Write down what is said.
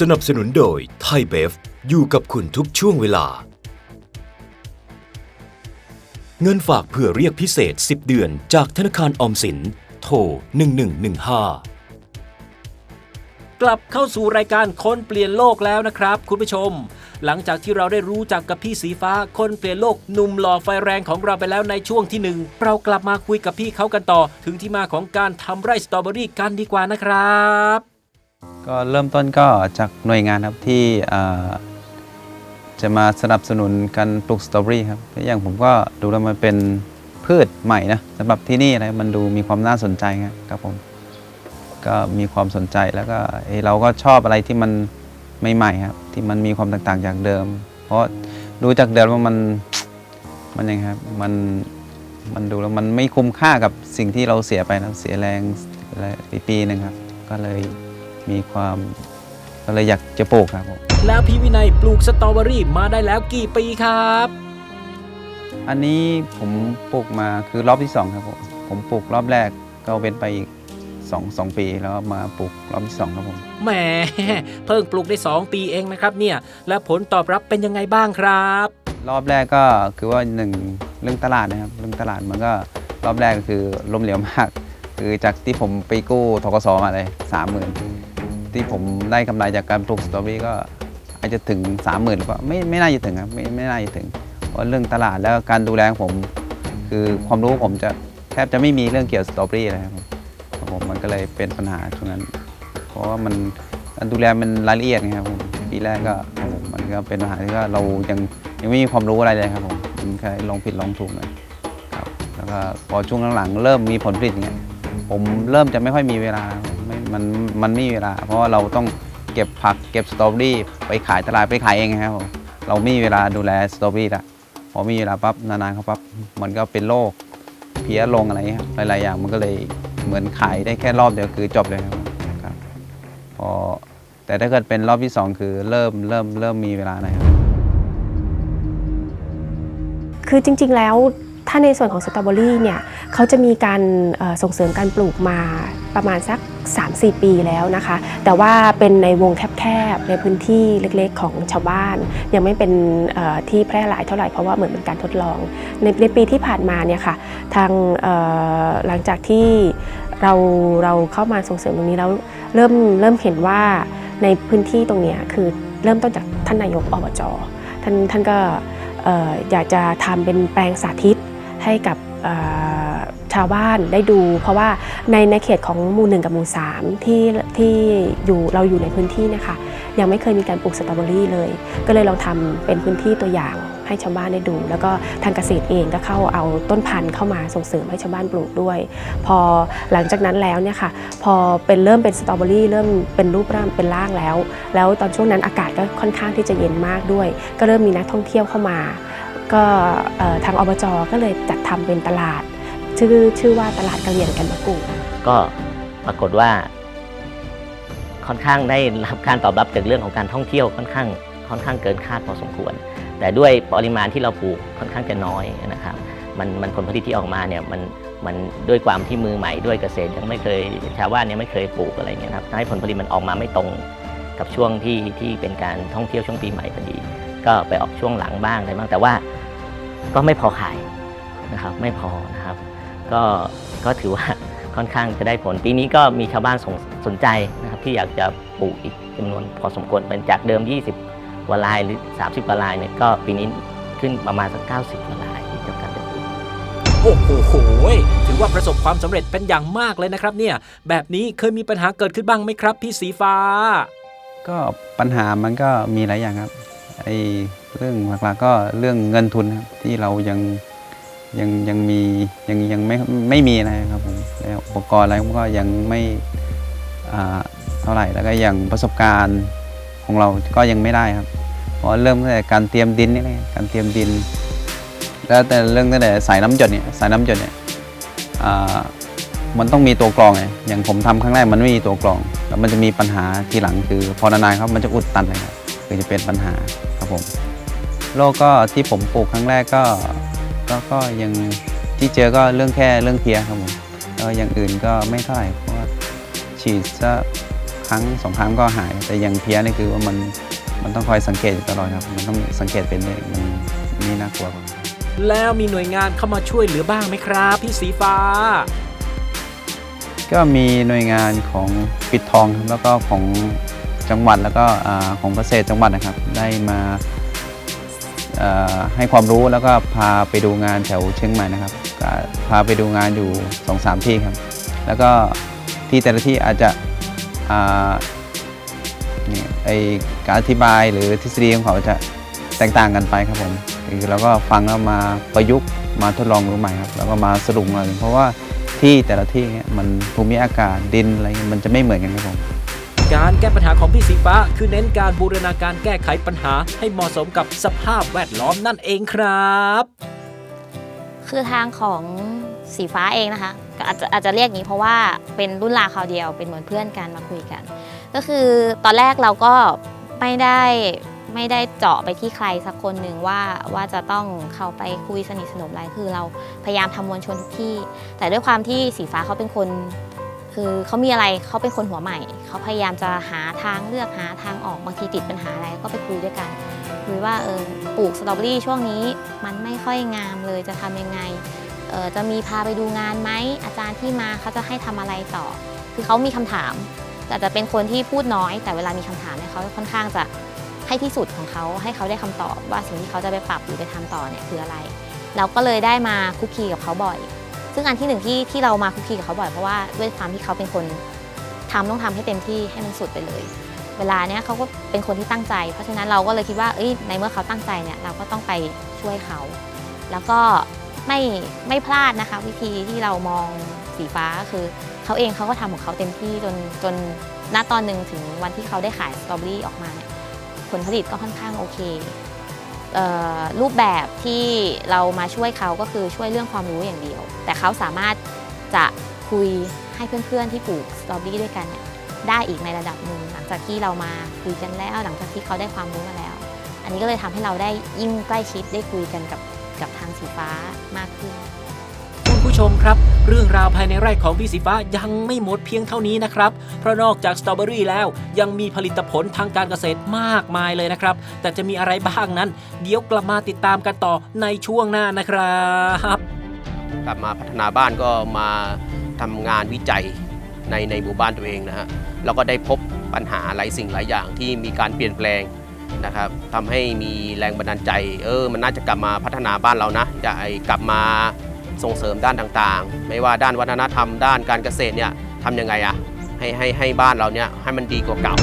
สนับสนุนโดยไทยเบฟอยู่กับคุณทุกช่วงเวลา เงินฝากเพื่อเรียกพิเศษ 10 เดือนจากธนาคารออมสิน โทร 1115 กลับเข้าสู่รายการคนเปลี่ยนโลกแล้วนะครับ คุณผู้ชม หลังจากที่เราได้รู้จักกับพี่สีฟ้าคนเปลี่ยนโลกหนุ่มหล่อไฟแรงของเราไปแล้วในช่วงที่หนึ่งเรากลับมาคุยกับพี่เขากันต่อ ถึงที่มาของการทำไร่สตรอเบอรี่กันดีกว่านะครับ ก็เริ่มต้นก็จากหน่วยงานครับที่จะมาสนับสนุนการปลูกสตรอเบอรี่ครับอย่างผมก็ดูแล้วมันเป็นพืชใหม่นะสำหรับที่นี่นะมันดูมีความน่าสนใจครับผมก็มีความสนใจแล้วก็เอ้ยเราก็ชอบอะไรที่มันใหม่ๆครับที่มันมีความแตกต่างจากเดิม เพราะดูจากเดิมว่ามันมันยังครับมันมันดูแล้วมันไม่คุ้มค่ากับสิ่งที่เราเสียไปนะเสียแรงปีปีหนึ่งครับ ก็เลย มีความก็เลยอยากจะปลูกครับผมแล้วพี่วินัยปลูกสตรอเบอรี่มาได้แล้วกี่ปีครับ อันนี้ผมปลูกมาคือรอบที่สองครับผมผมปลูกรอบแรกก็เว้นไปอีกสองสองปีแล้วมาปลูกรอบที่สองครับผมแหมเพิ่งปลูกได้ 2 ปีเองนะครับเนี่ยและผลตอบรับเป็นยังไงบ้างครับ รอบแรกก็คือว่าหนึ่งเรื่องตลาดนะครับเรื่องตลาดมันก็รอบแรกก็คือล้มเหลวมาก คือจากที่ผมไปกู้ทกสมาเลยสามหมื่น ที่ผมได้กำไรจากการปลูกสตรอเบอรี่ก็อาจจะถึงสามหมื่นก็ไม่ไม่น่าจะถึงครับไม่ไม่น่าจะถึง เพราะเรื่องตลาดแล้วการดูแลของผม คือความรู้ผมจะแทบจะไม่มีเรื่องเกี่ยวกับสตรอเบอรี่เลยครับผมครับผมมันก็เลยเป็นปัญหาตรงนั้น เพราะว่ามันการดูแลมันรายละเอียดนะครับผมปีแรกก็ครับผมมันก็เป็นปัญหาที่ว่าเรายังยังไม่มีความรู้อะไรเลยครับผมมันแค่ลองผิดลองถูกเลยครับแล้วก็พอช่วงหลังๆเริ่มมีผลผลิตอย่างเงี้ยผมเริ่มจะไม่ค่อยมีเวลาไม่ มันมันไม่มีเวลา เพราะว่าเราต้องเก็บผักเก็บสตรอเบอรี่ไปขายตลาดไปขายเองครับผมเราไม่มีเวลาดูแลสตรอเบอรี่ละพอมีเวลาปั๊บนานๆเขาปั๊บมันก็เป็นโรคเพี้ยลงอะไรครับหลายๆอย่างมันก็เลยเหมือนขายได้แค่รอบเดียวคือจบเลยครับครับพอแต่ถ้าเกิดเป็นรอบที่ 2 คือเริ่มเริ่มเริ่มมีเวลานะครับคือจริง ๆแล้ว ถ้าในส่วนของสตรอเบอรี่เนี่ยเขาจะมีการส่งเสริมการปลูกมาประมาณสัก 3-4 ปีแล้วนะคะ แต่ว่าเป็นในวงแคบๆ ในพื้นที่เล็กๆ ของชาวบ้าน ยังไม่เป็นที่แพร่หลายเท่าไหร่เพราะว่าเหมือนเป็นการทดลอง ในในปีที่ผ่านมาเนี่ยค่ะทางหลังจากที่เราเราเข้ามาส่งเสริมตรงนี้แล้วเริ่มเริ่มเห็นว่าในพื้นที่ตรงนี้คือเริ่มต้นจากท่านนายกอบจท่านท่านก็อยากจะทำเป็นแปลงสาธิต ให้กับชาวบ้านได้ดู เพราะว่าในในเขตของหมู่หนึ่งกับหมู่สามที่ที่อยู่เราอยู่ในพื้นที่เนะคะยังไม่เคยมีการปลูกสตรอเบอรี่เลย ก็เลยลองทำเป็นพื้นที่ตัวอย่างให้ชาวบ้านได้ดู แล้วก็ทางเกษตรเองก็เข้าเอาต้นพันธุ์เข้ามาส่งเสริมให้ชาวบ้านปลูกด้วย พอหลังจากนั้นแล้วเนี่ยค่ะพอเป็นเริ่มเป็นสตรอเบอรี่เริ่มเป็นรูปร่างเป็นร่างแล้ว แล้วตอนช่วงนั้นอากาศก็ค่อนข้างที่จะเย็นมากด้วย ก็เริ่มมีนักท่องเที่ยวเข้ามา ก็ทางอบจก็เลยจัดทำเป็นตลาด ชื่อชื่อว่าตลาดกะเหรี่ยงกันมะกรูดก็ปรากฏว่าค่อนข้างได้รับการตอบรับจากเรื่องของการท่องเที่ยวค่อนข้างค่อนข้างเกินคาดพอสมควร แต่ด้วยปริมาณที่เราปลูกค่อนข้างจะน้อยนะครับมันมันผลผลิตที่ออกมาเนี่ยมันมันด้วยความที่มือใหม่ด้วยเกษตรยังไม่เคยชาวบ้านเนี่ยไม่เคยปลูกอะไรเงี้ยครับทำให้ผลผลิตมันออกมาไม่ตรงกับช่วงที่ที่เป็นการท่องเที่ยวช่วงปีใหม่พอดี ก็ไปออกช่วงหลังบ้างอะไรบ้างแต่ว่า ก็ไม่พอขายนะครับไม่พอนะครับ ก็ก็ถือว่าค่อนข้างจะได้ผล ปีนี้ก็มีชาวบ้านสนสนใจนะครับที่อยากจะปลูกอีกจำนวนพอสมควรเป็นจากเดิม 20กว่าลายหรือ 30กว่าลายเนี่ยก็ปีนี้ขึ้นประมาณสัก 90กว่าลายที่จะการจะปลูกโอ้โหโหยถือว่าประสบความสำเร็จเป็นอย่างมากเลยนะครับเนี่ยแบบนี้เคยมีปัญหาเกิดขึ้นบ้างไหมครับ พี่สีฟ้า ก็ปัญหามันก็มีหลายอย่างครับ ไอ้เรื่องหลักๆก็เรื่องเงินทุนครับที่เรายังยังยังมียังยังไม่ไม่มีนะครับผมแล้วอุปกรณ์อะไรก็ยังไม่เท่าไหร่แล้วก็อย่างประสบการณ์ของเราก็ยังไม่ได้ครับเพราะเริ่มตั้งแต่การเตรียมดินนี่แหละการเตรียมดิน แล้วแต่เรื่องตั้งแต่สายน้ำหยดเนี่ยสายน้ำหยดเนี่ยมันต้องมีตัวกรองไงอย่างผมทำครั้งแรกมันไม่มีตัวกรอง แล้วมันจะมีปัญหาทีหลังคือพอนานๆครับมันจะอุดตันเลยครับ คือจะเป็นปัญหาครับผมโรคก็ที่ผมปลูกครั้งแรกก็ก็ก็ยังที่เจอก็เรื่องแค่เรื่องเพลียครับผมแล้วอย่างอื่นก็ไม่เท่าไหร่เพราะว่าฉีดซะคครั้งสองครั้งก็หาย แต่อย่างเพี้ยนี่คือว่ามันมันต้องคอยสังเกตอยู่ตลอดครับ มันต้องสังเกตเป็นเลยมันนี่น่ากลัวกว่าแล้วมีหน่วยงานเข้ามาช่วยเหลือบ้างไหมครับ พี่สีฟ้า ก็มีหน่วยงานของปิดทองครับแล้วก็ของ จังหวัดแล้วก็ของเกษตรจังหวัดนะครับ ได้มาให้ความรู้แล้วก็พาไปดูงานแถวเชียงใหม่นะครับก็พาไปดูงานอยู่2อสามที่ครับ แล้วก็ที่แต่ละที่อาจจะนี่ยไอการอธิบายหรือทฤษฎีของเขาจะแตกต่างกันไปครับผมคือเราก็ฟังแล้วมาประยุกต์มาทดลองดูใหม่ครับแล้วก็มาสรุปมาเพราะว่าที่แต่ละที่เนี่ยมันภูมิอากาศดินอะไรเงี้ยมันจะไม่เหมือนกันครับผม การแก้ปัญหาของพี่สีฟ้า คือเน้นการบูรณาการแก้ไขปัญหาให้เหมาะสมกับสภาพแวดล้อมนั่นเองครับ คือทางของสีฟ้าเองนะคะก็อาจจะอาจจะเรียกอย่างนี้เพราะว่าเป็นรุ่นราวคราวเดียวเป็นเหมือนเพื่อนกันมาคุยกัน ก็คือตอนแรกเราก็ไม่ได้ไม่ได้เจาะไปที่ใครสักคนหนึ่งว่าว่าจะต้องเข้าไปคุยสนิทสนมอะไรคือเราพยายามทำมวลชนทุกที่ แต่ด้วยความที่สีฟ้าเขาเป็นคน คือเขามีอะไรเขาเป็นคนหัวใหม่ เขาพยายามจะหาทางเลือกหาทางออกบางทีติดปัญหาอะไรก็ไปคุยด้วยกันคุยว่าเออปลูกสตรอเบอรี่ช่วงนี้มันไม่ค่อยงามเลยจะทำยังไงเออจะมีพาไปดูงานไหมอาจารย์ที่มาเขาจะให้ทำอะไรต่อ คือเขามีคำถามแต่จะเป็นคนที่พูดน้อย แต่เวลามีคำถามเนี่ยเขาค่อนข้างจะให้ที่สุดของเขาให้เขาได้คำตอบว่าสิ่งที่เขาจะไปปรับหรือไปทำต่อเนี่ยคืออะไร เราก็เลยได้มาคุกคีกับเขาบ่อย ซึ่งอันที่หนึ่งที่ที่เรามาคุกคีกับเขาบ่อยเพราะว่าด้วยความที่เขาเป็นคนทำต้องทำให้เต็มที่ให้มันสุดไปเลย เวลาเนี้ยเขาก็เป็นคนที่ตั้งใจ เพราะฉะนั้นเราก็เลยคิดว่าเอ้ยในเมื่อเขาตั้งใจเนี่ยเราก็ต้องไปช่วยเขา แล้วก็ไม่ไม่พลาดนะคะ วิธีที่เรามองสีฟ้าคือเขาเองเขาก็ทำของเขาเต็มที่จนจนณตอนหนึ่งถึงวันที่เขาได้ขายสตรอเบอรี่ออกมาเนี่ยผลผลิตก็ค่อนข้างโอเค รูปแบบที่เรามาช่วยเขาก็คือช่วยเรื่องความรู้อย่างเดียว แต่เขาสามารถจะคุยให้เพื่อนๆที่ปลูกสตรอเบอรี่ด้วยกันได้อีกในระดับหนึ่งหลังจากที่เรามาคุยกันแล้ว หลังจากที่เขาได้ความรู้มาแล้ว อันนี้ก็เลยทำให้เราได้ยิ่งใกล้ชิดได้คุยกันกับกับทางสีฟ้ามากขึ้น คุณผู้ชมครับ เรื่องราวภายในไร่ของพี่สีฟ้ายังไม่หมดเพียงเท่านี้นะครับ เพราะนอกจากสตรอเบอรี่แล้ว ยังมีผลิตผลทางการเกษตรมากมายเลยนะครับ แต่จะมีอะไรบ้างนั้น เดี๋ยวกลับมาติดตามกันต่อในช่วงหน้านะครับกลับมาพัฒนาบ้านก็มาทำงานวิจัยในในหมู่บ้านตัวเองนะฮะแล้วก็ได้พบปัญหาหลายสิ่งหลายอย่างที่มีการเปลี่ยนแปลงนะครับทำให้มีแรงบันดาลใจ เออ มันน่าจะกลับมาพัฒนาบ้านเรานะ จะไอกลับมา ส่งเสริมด้านต่างๆ ไม่ว่าด้านวัฒนธรรมด้านการเกษตรเนี่ยทำยังไงอะให้ให้ให้บ้านเราเนี่ยให้มันดีกว่าเก่า